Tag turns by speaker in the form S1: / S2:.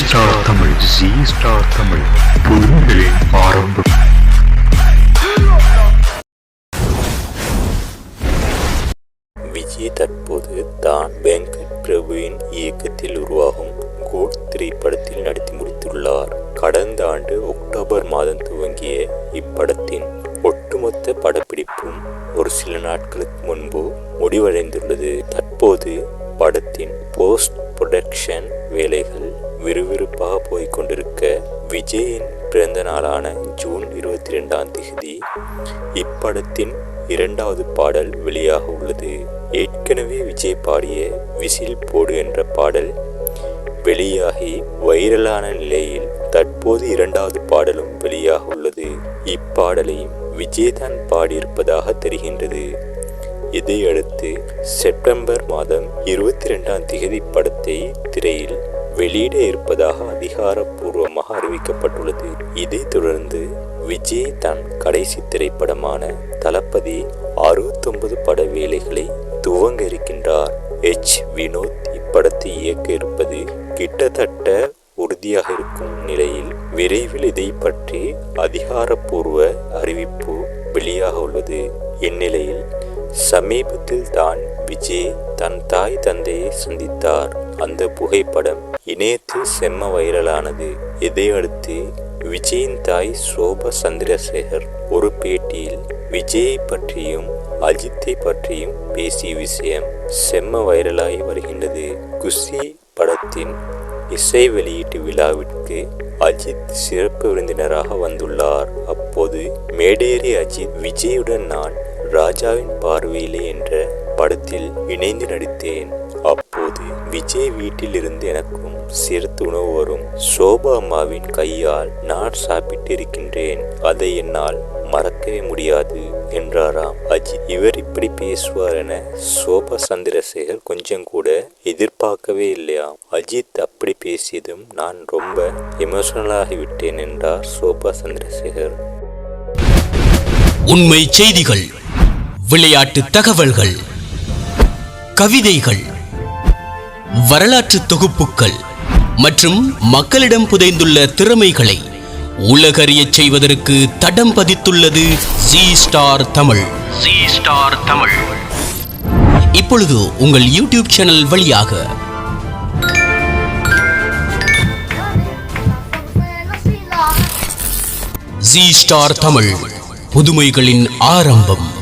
S1: Star Tamil G star Tamil புதுமைகளின் ஆரம்பம்
S2: விஜய் தற்போது தான் வெங்கட் பிரபுவின் இயக்கத்தில் உருவாகும் கோட் திரைப்படத்தில் நடித்து முடித்துள்ளார். கடந்த ஆண்டு அக்டோபர் மாதம் துவங்கிய இப்படத்தின் ஒட்டுமொத்த படப்பிடிப்பும் ஒரு சில நாட்களுக்கு முன்பு முடிவடைந்துள்ளது. தற்போது படத்தின் போஸ்ட் ப்ரொடக்ஷன் வேலைகள் விறுவிறுப்பாக போய்கொண்டிருக்க விஜயின் பிறந்த நாளான ஜூன் இருபத்தி ரெண்டாம் தேதி இப்படத்தின் இரண்டாவது பாடல் வெளியாக உள்ளது. ஏற்கனவே விஜய் பாடிய விசில் போடு என்ற பாடல் வெளியாகி வைரலான நிலையில் தற்போது இரண்டாவது பாடலும் வெளியாக உள்ளது. இப்பாடலை விஜய் தான் பாடியிருப்பதாக தெரிகின்றது. இதையடுத்து செப்டம்பர் மாதம் இருபத்தி ரெண்டாம் தேதி படத்தை திரையில் வெளியிட இருப்பதாக அதிகாரப்பூர்வமாக அறிவிக்கப்பட்டுள்ளது. இதைத் தொடர்ந்து விஜய் தன் கடைசி திரைப்படமான தளபதி அறுபத்தொன்பது பட வேலைகளை துவங்க இருக்கின்றார். எச். வினோத் இப்படத்தை இயக்க இருப்பது கிட்டத்தட்ட உறுதியாக இருக்கும் நிலையில் விரைவில் இதை பற்றி அதிகாரப்பூர்வ அறிவிப்பு வெளியாக உள்ளது. இந்நிலையில் சமீபத்தில் தான் விஜய் தன் தாய் தந்தையை சந்தித்தார். அந்த புகைப்படம் இணையத்தில் செம்ம வைரலானது. இதையடுத்து விஜயின் தாய் சோபா சந்திரசேகர் ஒரு பேட்டியில் விஜயை பற்றியும் அஜித்தை பற்றியும் பேசிய விஷயம் செம்ம வைரலாகி வருகின்றது. குஷி படத்தின் இசை வெளியீட்டு விழாவிற்கு அஜித் சிறப்பு விருந்தினராக வந்துள்ளார். அப்போது மேடேறி அஜித் விஜயுடன் நான் ராஜாவின் பார்வையிலே என்ற படத்தில் இணைந்து நடித்தேன். அப்போது விஜய் வீட்டில் இருந்து எனக்கும் சிறுத்து உணவு வரும் சோபா அம்மாவின் கையால் நான் சாப்பிட்டு இருக்கின்றேன் அதை என்னால் மறக்கவே முடியாது என்றாராம். அஜித் இவர் இப்படி பேசுவார் என சோபா சந்திரசேகர் கொஞ்சம் கூட எதிர்பார்க்கவே இல்லையாம். அஜித் அப்படி பேசியதும் நான் ரொம்ப எமோஷனலாகி விட்டேன் என்றார் சோபா சந்திரசேகர்.
S3: உண்மை செய்திகள் விளையாட்டு தகவல்கள். கவிதைகள் வரலாற்று தொகுப்புகள் மற்றும் மக்களிடம் புதைந்துள்ள திறமைகளை உலகறியச் செய்வதற்கு தடம் பதித்துள்ளது G star Tamil. G star Tamil. இப்பொழுது உங்கள் யூடியூப் சேனல் வழியாக ஜி ஸ்டார் தமிழ் புதுமைகளின் ஆரம்பம்.